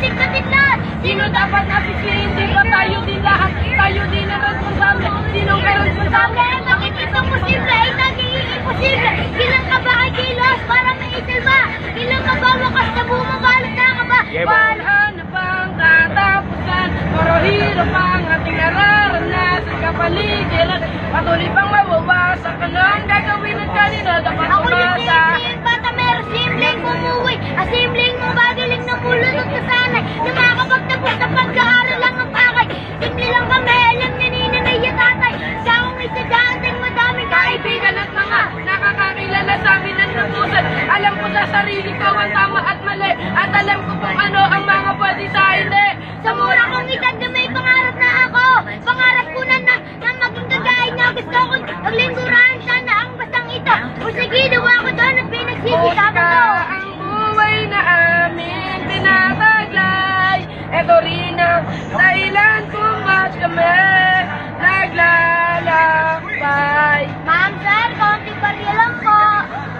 Sino dapat nasisihin? Di ba tayo din lahat? Tayo din ang responsable. Sinong may responsable? Bakit itong posible ay naging imposible? Ilang ka ba ay kilos para maisilba? Ilang ka ba wakas na bumabalot na ka ba? Wala na bang katapusan? Puro hirap ang ating nararanasan kapaligiran. Patuloy pang sarili ko ang tama at mali at alam ko kung ano ang mga pwede sa hindi. Sa mura kong edad na may pangarap na ako, pangarap ko na na, na maging kagaya na gusto ko ang lingkuran sana ang batang ito. O sige, dawa ko doon at pinagsisikapan ko. ang buhay na amin pinataglay, eto rin ang